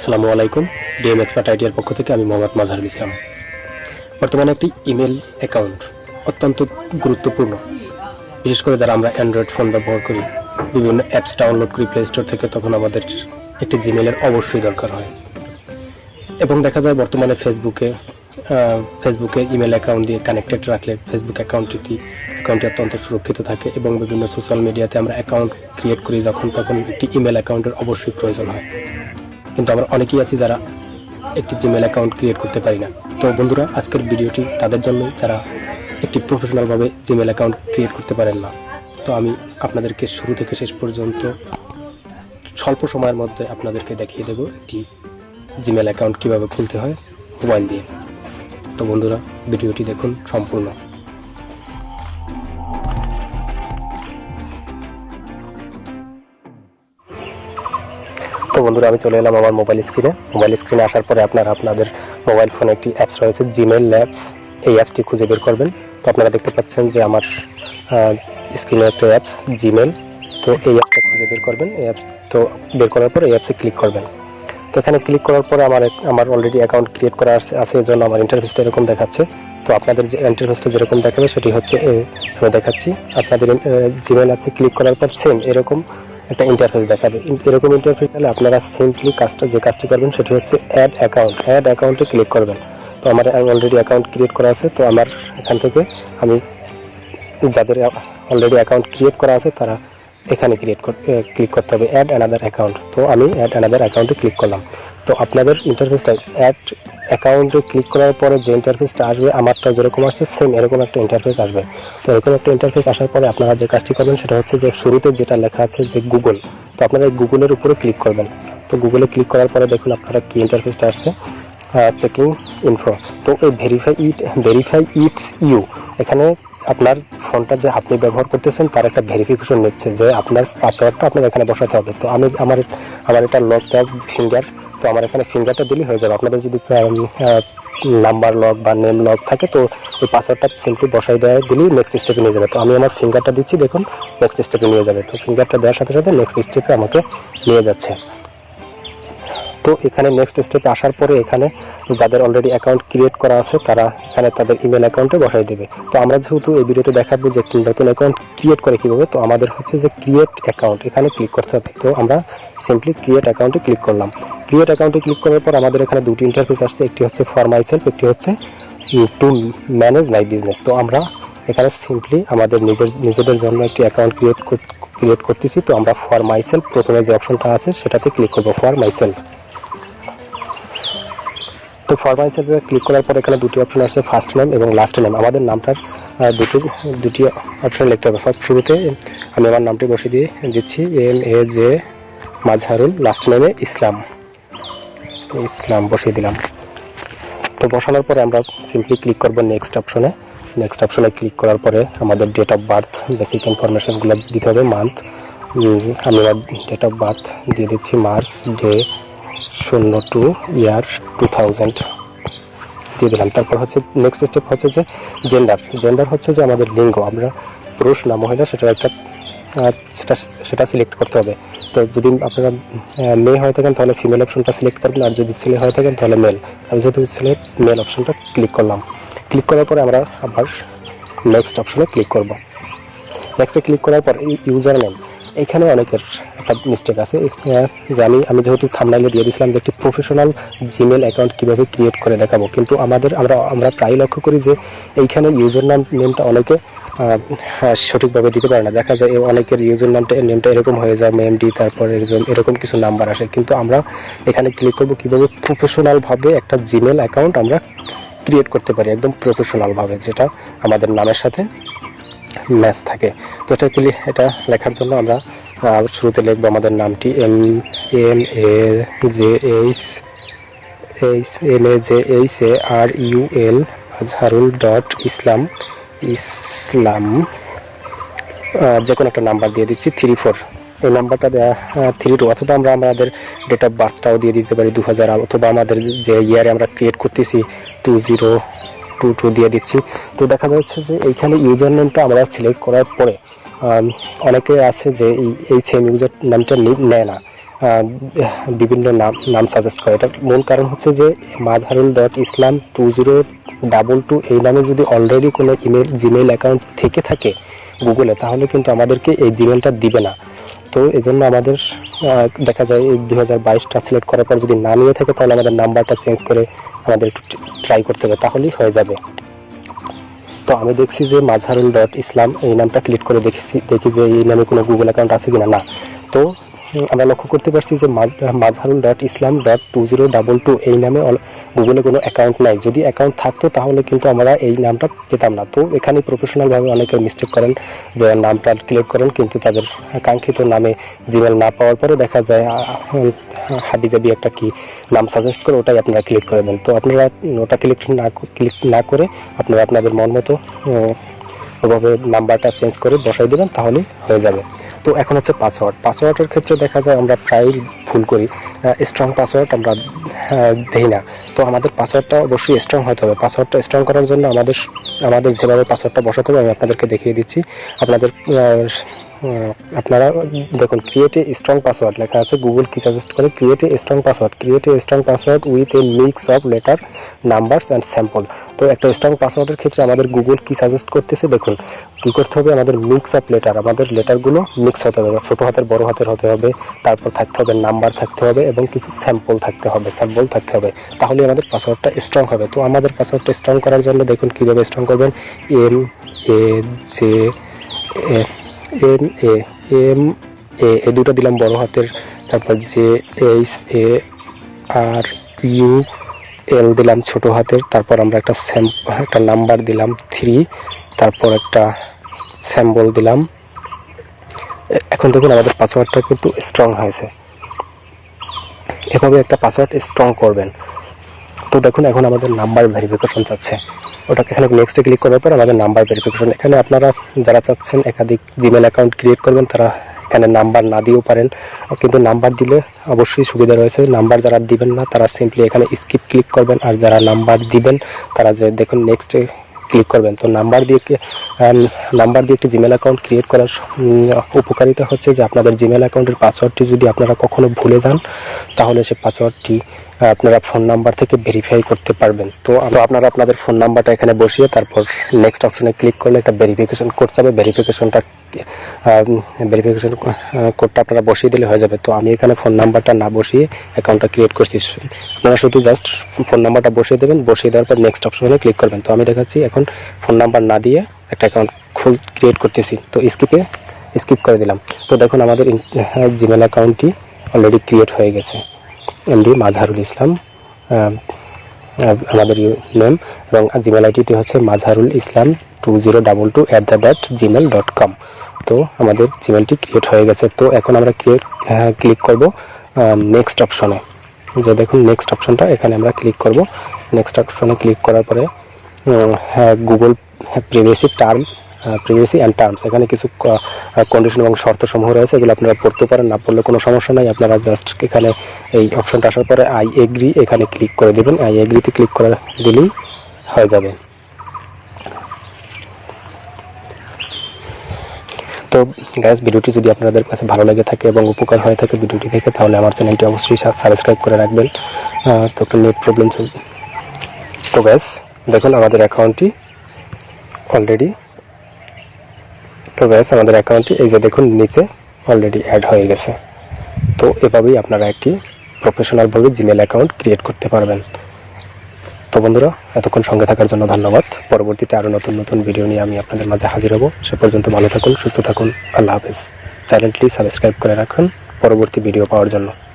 আসসালামু আলাইকুম। DM expert আইডিয়ার পক্ষ থেকে আমি মোহাম্মদ মাজহারুল ইসলাম। বর্তমানে একটি ইমেল অ্যাকাউন্ট অত্যন্ত গুরুত্বপূর্ণ। বিশেষ করে যারা আমরা অ্যান্ড্রয়েড ফোন ব্যবহার করি, বিভিন্ন অ্যাপস ডাউনলোড করি প্লে স্টোর থেকে, তখন আমাদের একটি জিমেলের অবশ্যই দরকার হয়। এবং দেখা যায় বর্তমানে ফেসবুকে ফেসবুকে ইমেল অ্যাকাউন্ট দিয়ে কানেক্টেড রাখলে ফেসবুক অ্যাকাউন্টটি অ্যাকাউন্টটি অত্যন্ত সুরক্ষিত থাকে এবং বিভিন্ন সোশ্যাল মিডিয়াতে আমরা অ্যাকাউন্ট ক্রিয়েট করি যখন তখন একটি ইমেল অ্যাকাউন্টের অবশ্যই প্রয়োজন হয়। কিন্তু আমরা অনেকেই আছি যারা একটি জিমেল অ্যাকাউন্ট ক্রিয়েট করতে পারি না। তো বন্ধুরা, আজকের ভিডিওটি তাদের জন্য যারা একটি প্রফেশনালভাবে জিমেল অ্যাকাউন্ট ক্রিয়েট করতে পারেন না, তো আমি আপনাদেরকে শুরু থেকে শেষ পর্যন্ত স্বল্প সময়ের মধ্যে আপনাদেরকে দেখিয়ে দেব একটি জিমেল অ্যাকাউন্ট কীভাবে খুলতে হয় মোবাইল দিয়ে। তো বন্ধুরা, ভিডিওটি দেখুন সম্পূর্ণ। তো বন্ধুরা, আমি চলে এলাম আমার মোবাইল স্ক্রিনে মোবাইল স্ক্রিনে আসার পরে আপনারা আপনাদের মোবাইল ফোনে একটি অ্যাপস রয়েছে জিমেল ল্যাবস এই অ্যাপসটি খুঁজে বের করবেন। তো আপনারা দেখতে পাচ্ছেন যে আমার স্ক্রিনে একটা অ্যাপস জিমেল তো এই অ্যাপসটা খুঁজে বের করবেন। এই অ্যাপস তো বের করার পর এই অ্যাপসে ক্লিক করবেন। তো এখানে ক্লিক করার পরে আমার আমার অলরেডি অ্যাকাউন্ট ক্রিয়েট করা আছে এই জন্য আমার ইন্টারফেসটা এরকম দেখাচ্ছে। তো আপনাদের যে ইন্টারফেসটা যেরকম দেখাবে সেটি হচ্ছে আমি দেখাচ্ছি। আপনাদের জিমেল অ্যাপসে ক্লিক করার পর সেম এরকম একটা ইন্টারফেস দেখাবে। এরকম ইন্টারফেস হলে আপনারা সিম্পলি কাজটা যে কাজটি করবেন সেটি হচ্ছে অ্যাড অ্যাকাউন্ট অ্যাড অ্যাকাউন্টে ক্লিক করবেন। তো আমার অলরেডি অ্যাকাউন্ট ক্রিয়েট করা আছে, তো আমার এখান থেকে আমি যাদের অলরেডি অ্যাকাউন্ট ক্রিয়েট করা আছে, তারা এখানে ক্রিয়েট ক্লিক করতে হবে অ্যাড অ্যানাদার অ্যাকাউন্ট তো আমি অ্যাড অ্যানাদার অ্যাকাউন্টে ক্লিক করলাম। তো আপনাদের ইন্টারফেসটা অ্যাড অ্যাকাউন্টে ক্লিক করার পরে যে ইন্টারফেসটা আসবে, আমারটা যেরকম আসছে সেম এরকম একটা ইন্টারফেস আসবে। তো এরকম একটা ইন্টারফেস আসার পরে আপনারা যে কাজটি করবেন, সেটা হচ্ছে যে শুরুতে যেটা লেখা আছে যে গুগল তো আপনারা এই গুগলের উপরে ক্লিক করবেন। তো গুগলে ক্লিক করার পরে দেখুন আপনারা কী ইন্টারফেসটা আসছে। চেকিং ইনফো তো এই verify it verify it's you এখানে আপনার ফোনটা যে আপনি ব্যবহার করতেছেন, তার একটা ভেরিফিকেশন নিচ্ছে যে আপনার পাসওয়ার্ডটা আপনার এখানে বসাতে হবে। তো আমি আমার আমার এটা লক ট্যাগ ফিঙ্গার তো আমার এখানে ফিঙ্গারটা দিলেই হয়ে যাবে। আপনাদের যদি নাম্বার লক বা নেম লক থাকে, তো ওই পাসওয়ার্ডটা সিম্পলি বসাই দেওয়া, দিলেই নেক্সট স্টেপে নিয়ে যাবে। তো আমি আমার ফিঙ্গারটা দিচ্ছি, দেখুন নেক্সট স্টেপে নিয়ে যাবে। তো ফিঙ্গারটা দেওয়ার সাথে সাথে নেক্সট স্টেপে আমাকে নিয়ে যাচ্ছে। তো এখানে নেক্সট স্টেপে আসার পরে এখানে যাদের অলরেডি অ্যাকাউন্ট ক্রিয়েট করা আছে, তারা এখানে তাদের ইমেল অ্যাকাউন্টে বসাই দেবে। তো আমরা যেহেতু এই ভিডিওতে দেখাবো যে একটি নতুন অ্যাকাউন্ট ক্রিয়েট করে কীভাবে, তো আমাদের হচ্ছে যে ক্রিয়েট অ্যাকাউন্ট এখানে ক্লিক করতে হবে। তো আমরা সিম্পলি ক্রিয়েট অ্যাকাউন্টে ক্লিক করলাম। ক্রিয়েট অ্যাকাউন্টে ক্লিক করার পর আমাদের এখানে দুটি ইন্টারফেস আসছে, একটি হচ্ছে ফর সেলফ একটি হচ্ছে টু ম্যানেজ মাই বিজনেস তো আমরা এখানে সিম্পলি আমাদের নিজের, নিজেদের জন্য একটি অ্যাকাউন্ট ক্রিয়েট ক্রিয়েট করতেছি। তো আমরা ফর মাই সেলফ প্রথমে যে অপশনটা আছে, সেটাতে ক্লিক করব ফর মাই সেলফ তো ফরমাল সেলফে ক্লিক করার পর এখানে দুটি অপশন আছে ফার্স্ট নেম এবং লাস্ট নেম আমাদের নামটার দুটি দুটি অপশন লিখতে হবে। ফার্স্ট শুরুতে আমি আমার নামটি বসে দিয়ে দিচ্ছি M A J Mazharul last নেমে ইসলাম। ইসলাম বসিয়ে দিলাম। তো বসানোর পরে আমরা সিম্পলি ক্লিক করব নেক্সট অপশনে নেক্সট অপশনে ক্লিক করার পরে আমাদের ডেট অফ বার্থ বেসিক ইনফরমেশনগুলো দিতে হবে মান্থ আমি আমার ডেট অফ বার্থ দিয়ে দিচ্ছি মার্চ ডে শূন্য টু ইয়ার টু থাউজেন্ড দিয়ে দিলাম। তারপর হচ্ছে নেক্সট স্টেপ হচ্ছে যে জেন্ডার জেন্ডার হচ্ছে যে আমাদের লিঙ্গ। আমরা পুরুষ না মহিলা, সেটা একটা সেটা সেটা সিলেক্ট করতে হবে। তো যদি আপনারা মেয়ে হয়ে থাকেন, তাহলে ফিমেল অপশনটা সিলেক্ট করবেন, আর যদি ছেলে হয়ে থাকেন, তাহলে মেল আমি যেহেতু ছেলে মেল অপশনটা ক্লিক করলাম। ক্লিক করার পরে আমরা আবার নেক্সট অপশনে ক্লিক করব। নেক্সটে ক্লিক করার পর ইউজার নেম এখানে অনেকের একটা মিস্টেক আছে। জানি, আমি যেহেতু থামনাইলে দিয়ে দিয়েছিলাম যে একটি প্রফেশনাল জিমেল অ্যাকাউন্ট কীভাবে ক্রিয়েট করে দেখাবো। কিন্তু আমাদের, আমরা আমরা প্রায় লক্ষ্য করি যে এইখানে ইউজার নাম নেমটা অনেকে সঠিকভাবে দিতে পারে না। দেখা যায় অনেকের ইউজার নামটা নেমটা এরকম হয়ে যায় মেমডি তারপর এরকম এরকম কিছু নাম্বার আসে। কিন্তু আমরা এখানে ক্লিক করব কীভাবে প্রফেশনালভাবে একটা জিমেল অ্যাকাউন্ট আমরা ক্রিয়েট করতে পারি, একদম প্রফেশনালভাবে যেটা আমাদের নামের সাথে ম্যাচ থাকে। তো এটা এটা লেখার জন্য আমরা শুরুতে লিখব আমাদের নামটি, M M, A, J, H H, M, A, J, H, A, R, U, L, Azharul dot Islam Islam যে কোনো একটা নাম্বার দিয়ে দিচ্ছি, থ্রি ফোর। এই নাম্বারটা থ্রি টু, অথবা আমরা আমাদের ডেট অফ বার্থটাও দিয়ে দিতে পারি দু হাজার অথবা আমাদের যে ইয়ারে আমরা ক্রিয়েট করতেছি টু জিরো টু টু দিয়ে দিচ্ছি। তো দেখা যাচ্ছে যে এইখানে ইউজার নেমটা আমরা সিলেক্ট করার পরে অনেকে আছে যে এই সেম ইউজার নামটা নেয় না। বিভিন্ন নাম নাম সাজেস্ট করে। এটার মূল কারণ হচ্ছে যে Mazharul dot Islam two zero double two এই নামে যদি অলরেডি কোনো ইমেল জিমেইল অ্যাকাউন্ট থেকে থাকে গুগলে তাহলে কিন্তু আমাদেরকে এই জিমেলটা দিবে না। তো এই জন্য আমাদের দেখা যায় এই দু হাজার বাইশটা সিলেক্ট করার পর যদি না নিয়ে থাকে, তাহলে আমাদের নাম্বারটা চেঞ্জ করে আমাদের একটু ট্রাই করতে হবে, তাহলেই হয়ে যাবে। তো আমি দেখছি যে মাঝহারুল ডট ইসলাম এই নামটা ক্লিক করে দেখছি, দেখি যে এই নামে কোনো গুগল অ্যাকাউন্ট আছে কিনা না। তো আমরা লক্ষ্য করতে পারছি যে মাজ- Mazharul dot Islam dot two zero double two এই নামে গুগলে কোনো অ্যাকাউন্ট নাই। যদি অ্যাকাউন্ট থাকতো তাহলে কিন্তু আমরা এই নামটা পেতাম না। তো এখানে প্রফেশনালভাবে অনেকে মিস্টেক করেন যে নামটা ক্লিক করেন, কিন্তু তাদের কাঙ্ক্ষিত নামে জিমেল না পাওয়ার পরে দেখা যায় হাবিজাবি একটা কি নাম সাজেস্ট করে ওটাই আপনারা ক্লিক করে দেন। তো আপনারা ওটা ক্লিক না ক্লিক না করে আপনারা আপনাদের মন মতো ওভাবে নাম্বারটা চেঞ্জ করে বসাই দেবেন তাহলে হয়ে যাবে। তো এখন হচ্ছে পাসওয়ার্ড। পাসওয়ার্ডের ক্ষেত্রে দেখা যায় আমরা প্রায় ভুল করি। স্ট্রং পাসওয়ার্ড আমরা দেই না। তো আমাদের পাসওয়ার্ডটা অবশ্যই স্ট্রং হতে হবে। পাসওয়ার্ডটা স্ট্রং করার জন্য আমাদের আমাদের যেভাবে পাসওয়ার্ডটা বসাতে হবে, আমি আপনাদেরকে দেখিয়ে দিচ্ছি। আপনাদের আপনারা দেখুন ক্রিয়েট এ স্ট্রং পাসওয়ার্ড লেখা আছে গুগল কি সাজেস্ট করে? Create a strong password create a strong password with a mix of letter numbers and sample তো একটা স্ট্রং পাসওয়ার্ডের ক্ষেত্রে আমাদের গুগল কি সাজেস্ট করতেছে? দেখুন, কি করতে হবে? আমাদের মিক্স অফ লেটার আমাদের লেটারগুলো মিক্স হতে হবে, ছোট হাতের, বড় হাতের হতে হবে, তারপর থাকতে হবে নাম্বার থাকতে হবে এবং কিছু স্যাম্পল থাকতে হবে স্যাম্পল থাকতে হবে। তাহলে আমাদের পাসওয়ার্ডটা স্ট্রং হবে। তো আমাদের পাসওয়ার্ডটা স্ট্রং করার জন্য দেখুন কীভাবে স্ট্রং করবেন? M A J M A M, A A দুটো দিলাম বড় হাতের। তারপর J, H, A, R, U, L দিলাম ছোট হাতের। তারপর আমরা একটা স্যাম, একটা নাম্বার দিলাম থ্রি। তারপর একটা স্যাম্বল দিলাম। এখন দেখুন আমাদের পাসওয়ার্ডটা কিন্তু স্ট্রং হয়েছে। এভাবে একটা পাসওয়ার্ড স্ট্রং করবেন। তো দেখুন, এখন আমাদের নাম্বার ভেরিফিকেশন চাচ্ছে। ওটাকে এখানে নেক্সটে ক্লিক করার পর আমাদের নাম্বার ভেরিফিকেশন এখানে আপনারা যারা চাচ্ছেন একাধিক জিমেল অ্যাকাউন্ট ক্রিয়েট করবেন, তারা এখানে নাম্বার না দিয়েও পারেন। কিন্তু নাম্বার দিলে অবশ্যই সুবিধা রয়েছে। নাম্বার যারা দিবেন না, তারা সিম্পলি এখানে স্কিপ ক্লিক করবেন। আর যারা নাম্বার দিবেন, তারা যে দেখুন নেক্সটে ক্লিক করবেন। তো নাম্বার দিয়ে নাম্বার দিয়ে একটি জিমেল অ্যাকাউন্ট ক্রিয়েট করার উপকারিতা হচ্ছে যে আপনাদের জিমেল অ্যাকাউন্টের পাসওয়ার্ডটি যদি আপনারা কখনো ভুলে যান, তাহলে সেই পাসওয়ার্ডটি আপনারা ফোন নাম্বার থেকে ভেরিফাই করতে পারবেন। তো আপনারা আপনাদের ফোন নাম্বারটা এখানে বসিয়ে তারপর নেক্সট অপশনে ক্লিক করলে একটা ভেরিফিকেশন কোড যাবে ভেরিফিকেশনটা ভেরিফিকেশন কোডটা আপনারা বসিয়ে দিলে হয়ে যাবে। তো আমি এখানে ফোন নাম্বারটা না বসিয়ে অ্যাকাউন্টটা ক্রিয়েট করছি। আপনারা শুধু জাস্ট ফোন নাম্বারটা বসিয়ে দেবেন। বসিয়ে দেওয়ার পর নেক্সট অপশনে ক্লিক করবেন। তো আমি দেখাচ্ছি, এখন ফোন নাম্বার না দিয়ে একটা অ্যাকাউন্ট খুল ক্রিয়েট করতেছি। তো স্কিপে স্কিপ করে দিলাম। তো দেখুন, আমাদের জিমেল অ্যাকাউন্টটি অলরেডি ক্রিয়েট হয়ে গেছে। এমডি মাজহারুল ইসলাম আমাদের নেম এবং জিমেল আইডিটি হচ্ছে Mazharul Islam two zero double two at the dot Gmail dot com তো আমাদের জিমেলটি ক্রিয়েট হয়ে গেছে। তো এখন আমরা ক্রিয়েট ক্লিক করব নেক্সট অপশনে যে দেখুন নেক্সট অপশনটা এখানে আমরা ক্লিক করব। নেক্সট অপশনে ক্লিক করার পরে Google privacy terms privacy and terms এখানে কিছু কন্ডিশন এবং শর্ত সমূহ রয়েছে, এগুলো আপনারা পড়তে পারেন, না পড়লে কোনো সমস্যা নাই। আপনারা জাস্ট এখানে এই অপশনটা আসার পরে আই এগ্রি এখানে ক্লিক করে দেবেন। আই এগ্রিতে ক্লিক করে দিলেই হয়ে যাবে। তো গ্যাস ভিডিওটি যদি আপনাদের কাছে ভালো লেগে থাকে এবং উপকার হয়ে থাকে ভিডিওটি থেকে তাহলে আমার চ্যানেলটি অবশ্যই সাবস্ক্রাইব করে রাখবেন। তো একটু নেট প্রবলেম তো গ্যাস দেখুন, আমাদের অ্যাকাউন্টটি অলরেডি তো গ্যাস আমাদের অ্যাকাউন্টটি এই যে দেখুন, নিচে অলরেডি অ্যাড হয়ে গেছে। তো এভাবেই আপনারা একটি প্রফেশনালভাবে জিমেল অ্যাকাউন্ট ক্রিয়েট করতে পারবেন। তো বন্ধুরা, এতক্ষণ সঙ্গে থাকার জন্য ধন্যবাদ। পরবর্তীতে আরও নতুন নতুন ভিডিও নিয়ে আমি আপনাদের মাঝে হাজির হব। সে পর্যন্ত ভালো থাকুন, সুস্থ থাকুন। আল্লাহ হাফেজ। চ্যানেলটি সাবস্ক্রাইব করে রাখুন। পরবর্তী ভিডিও পাওয়ার জন্য।